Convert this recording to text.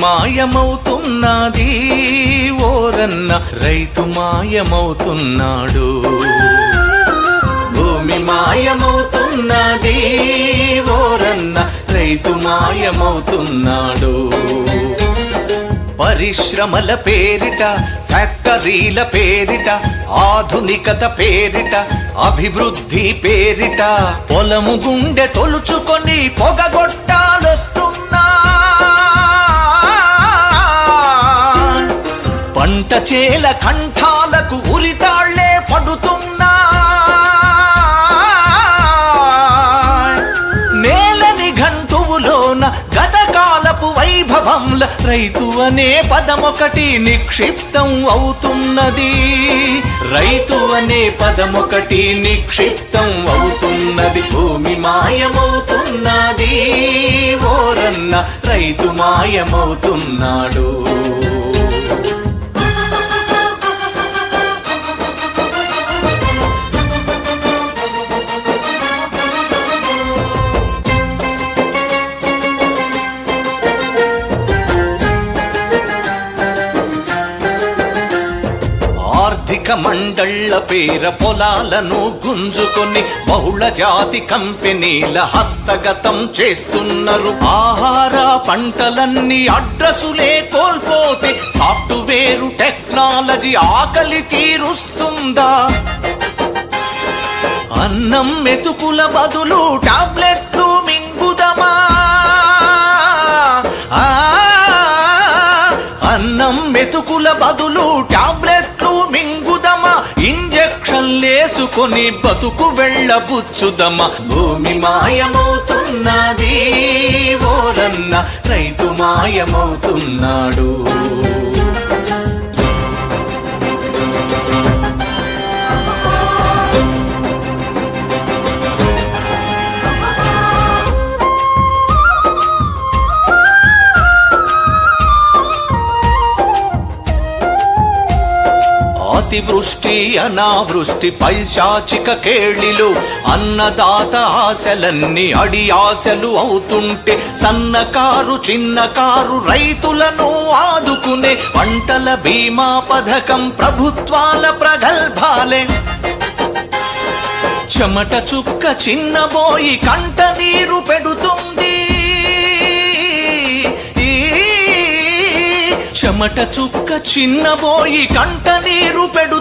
మాయమవుతున్నది. ఓరన్న రైతు మాయమవుతున్నాడు. భూమి మాయమవుతున్నది. ఓరన్న రైతు మాయమవుతున్నాడు. పరిశ్రమల పేరిట ఫ్యాక్టరీల పేరిట ఆధునికత పేరిట అభివృద్ధి పేరిట పొలము గుండె తొలుచుకొని పొగగొట్టాలొస్తున్నా చేల కంఠాలకు ఉరితాళ్ళే పడుతున్నా. నేలని గంటువులోన గతకాలపు వైభవంల రైతు అనే పదమొకటి నిక్షిప్తం అవుతున్నది. రైతు అనే పదమొకటి నిక్షిప్తం అవుతున్నది. భూమి మాయమవుతున్నది. ఓరన్న రైతు మాయమవుతున్నాడు. మండళ్ళ మండళ్ళ పేర పొలాలను గుంజుకొని బహుళ జాతి కంపెనీల హస్తగతం చేస్తున్నారు. ఆహార పంటలన్నీ అడ్రసులే కోల్పోతే సాఫ్ట్వేరు టెక్నాలజీ ఆకలి తీరుస్తుందా? అన్నం మెతుకుల బదులు టాబ్లెట్లు మింగుదమా? అన్నం మెతుకుల బదులు టాబ్లెట్ చేసుకొని బతుకు వెళ్ళబుచ్చుదమా భూమి మాయమవుతున్నది ఓరన్న రైతు మాయమవుతున్నాడు. అతివృష్టి అనావృష్టి పైశాచిక కేళిలు అన్నదాత ఆశలన్నీ అడి ఆశలు అవుతుంటే సన్నకారు చిన్నకారు రైతులను ఆదుకునే పంటల బీమా పథకం ప్రభుత్వాల ప్రగల్భాలే. చెమట చుక్క చిన్నబోయి కంట నీరు పెడుతుంది. చెమట చుక్క చిన్నబోయి కంట నీరు పెడు